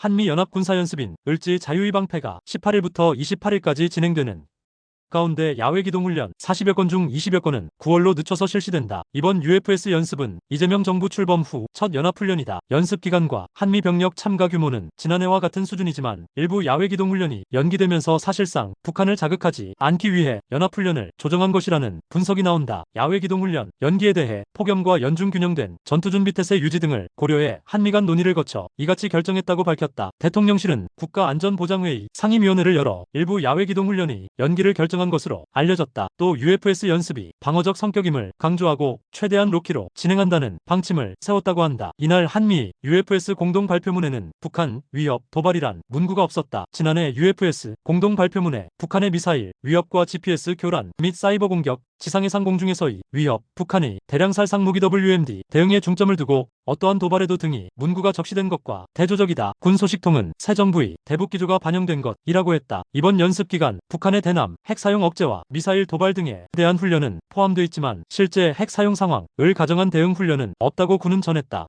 한미연합군사연습인 을지 자유의방패가 18일부터 28일까지 진행되는 가운데 야외 기동훈련 40여 건 중 20여 건은 9월로 늦춰서 실시된다. 이번 UFS 연습은 이재명 정부 출범 후 첫 연합훈련이다. 연습 기간과 한미 병력 참가 규모는 지난해와 같은 수준이지만 일부 야외 기동훈련이 연기되면서 사실상 북한을 자극하지 않기 위해 연합훈련을 조정한 것이라는 분석이 나온다. 야외 기동훈련 연기에 대해 폭염과 연중 균형된 전투준비 태세 유지 등을 고려해 한미 간 논의를 거쳐 이같이 결정했다고 밝혔다. 대통령실은 국가안전보장회의 상임위원회를 열어 일부 야외 기동 훈련이 연기를 결정한 것으로 알려졌다. 또 UFS 연습이 방어적 성격임을 강조하고 최대한 로키로 진행한다는 방침을 세웠다고 한다. 이날 한미 UFS 공동 발표문에는 북한 위협 도발이란 문구가 없었다. 지난해 UFS 공동 발표문에 북한의 미사일 위협과 GPS 교란 및 사이버 공격 지상해상 공 중에서의 위협, 북한의 대량 살상 무기 WMD 대응에 중점을 두고 어떠한 도발에도 등이 문구가 적시된 것과 대조적이다. 군 소식통은 새 정부의 대북 기조가 반영된 것이라고 했다. 이번 연습 기간 북한의 대남 핵 사용 억제와 미사일 도발 등에 대한 훈련은 포함되어 있지만 실제 핵 사용 상황을 가정한 대응 훈련은 없다고 군은 전했다.